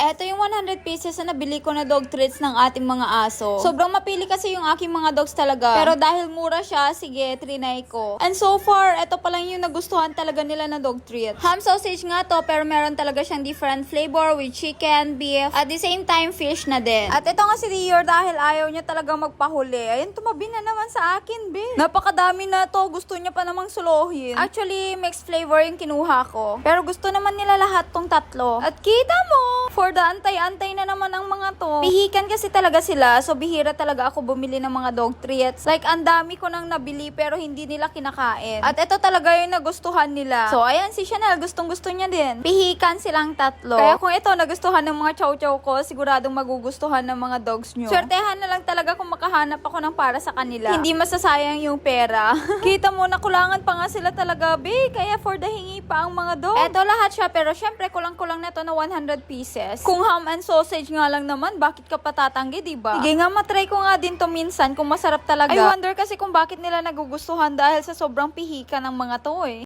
Eto yung 100 pieces na nabili ko na dog treats ng ating mga aso. Sobrang mapili kasi yung aking mga dogs talaga. Pero dahil mura siya, sige, trinay ko. And so far, eto pa lang yung nagustuhan talaga nila na dog treats. Ham sausage nga to, pero meron talaga siyang different flavor with chicken, beef, at the same time, fish na din. At ito nga si Dior dahil ayaw niya talaga magpahuli. Ayun, tumabi na naman sa akin, be. Napakadami na to. Gusto niya pa namang suluhin. Actually, mixed flavor yung kinuha ko. Pero gusto naman nila lahat tong tatlo. At kita mo, for the antay-antay na naman ang mga to. Pihikan kasi talaga sila. So, bihira talaga ako bumili ng mga dog treats. Like, ang dami ko nang nabili pero hindi nila kinakain. At ito talaga yung nagustuhan nila. So, ayan si Chanel. Gustong gusto niya din. Pihikan silang tatlo. Kaya kung ito nagustuhan ng mga chow-chow ko, siguradong magugustuhan ng mga dogs nyo. Swertehan na lang talaga kung makahanap ako ng para sa kanila. Hindi masasayang yung pera. Kita mo, nakulangan pa nga sila talaga, be. Kaya for the hingi pa ang mga dogs. Eto lahat siya, pero syempre kulang-kulang na to na 100 pieces. Kung ham and sausage nga lang naman, bakit ka patatanggi, di ba? Sige nga, matry ko nga din to minsan kung masarap talaga. I wonder kasi kung bakit nila nagugustuhan dahil sa sobrang pihika ng mga to eh.